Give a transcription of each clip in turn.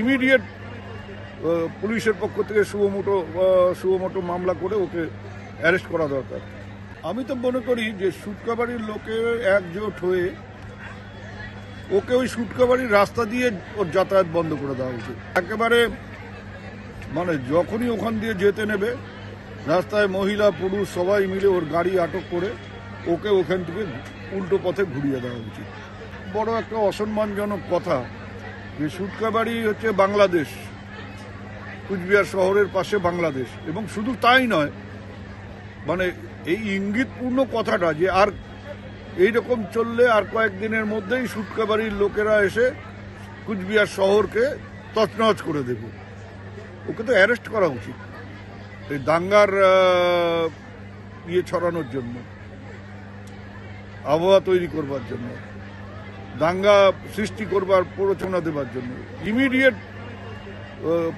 Immediate পুলিশের পক্ষ থেকে শুভমোটো শুভমোটো মামলা করে ওকে অ্যারেস্ট করা দরকার। আমি তো মনে করি যে সুটকাবাড়ির লোকে একজোট হয়ে ওকে ওই সুটকাবাড়ির রাস্তা দিয়ে ওর যাতায়াত বন্ধ করে দেওয়া উচিত। একেবারে মানে যখনই ওখান দিয়ে যেতে নেবে, রাস্তায় মহিলা, পুরুষ সবাই মিলে ওর গাড়ি আটক করে ওকে ওখান থেকে উল্টো পথে ঘুরিয়ে দেওয়া উচিত। বড় একটা অসম্মানজনক কথা যে সুটকাবাড়ি হচ্ছে বাংলাদেশ, কুচবিহার শহরের পাশে বাংলাদেশ। এবং শুধু তাই নয় মানে এই ইঙ্গিতপূর্ণ কথাটা যে আর এইরকম চললে আর কয়েকদিনের মধ্যেই সুটকাবাড়ির লোকেরা এসে কুচবিহার শহরকে তছনছ করে দেবে। ওকে তো অ্যারেস্ট করা উচিত। এই দাঙ্গার ইয়ে ছড়ানোর জন্য, আবহাওয়া তৈরি করবার জন্য। দাঙ্গা সৃষ্টি করবার প্ররোচনা দেবার জন্য। ইমিডিয়েট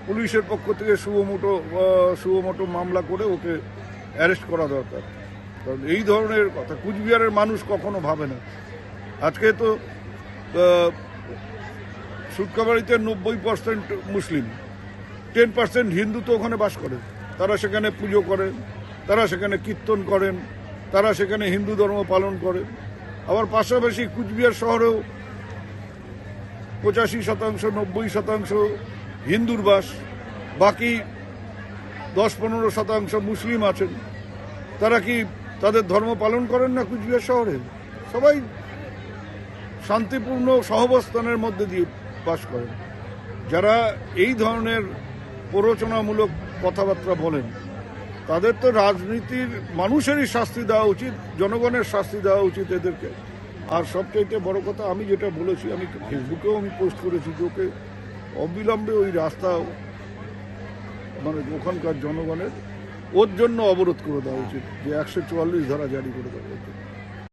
পুলিশের পক্ষ থেকে শুভমোটো শুভমোটো মামলা করে ওকে অ্যারেস্ট করা দরকার। কারণ এই ধরনের কথা কুচবিহারের মানুষ কখনো ভাবে না। আজকে তো সুটকাবাড়িতে নব্বই percent Muslim ten percent Hindu তো ওখানে বাস করে। তারা সেখানে পুজো করেন, তারা সেখানে কীর্তন করেন, তারা সেখানে হিন্দু ধর্ম পালন করেন। আবার পাশাপাশি কুচবিহার শহরেও পঁচাশি শতাংশ, নব্বই শতাংশ হিন্দুর বাস, বাকি দশ পনেরো শতাংশ মুসলিম আছেন। তারা কি তাদের ধর্ম পালন করেন না কুচবিহার শহরে? সবাই শান্তিপূর্ণ সহবস্থানের মধ্যে দিয়ে বাস করেন। যারা এই ধরনের প্ররোচনামূলক কথাবার্তা বলেন তাদের তো রাজনীতির মানুষেরই শাস্তি দেওয়া উচিত, জনগণের শাস্তি দেওয়া উচিত এদেরকে। আর সবচাইতে বড় কথা, আমি যেটা বলেছি, আমি ফেসবুকেও আমি পোস্ট করেছি যে ওকে অবিলম্বে ওই রাস্তা মানে ওখানকার জনগণের ওর জন্য অবরোধ করে দেওয়া উচিত, যে একশো চুয়াল্লিশ ধারা জারি করে দেওয়া উচিত।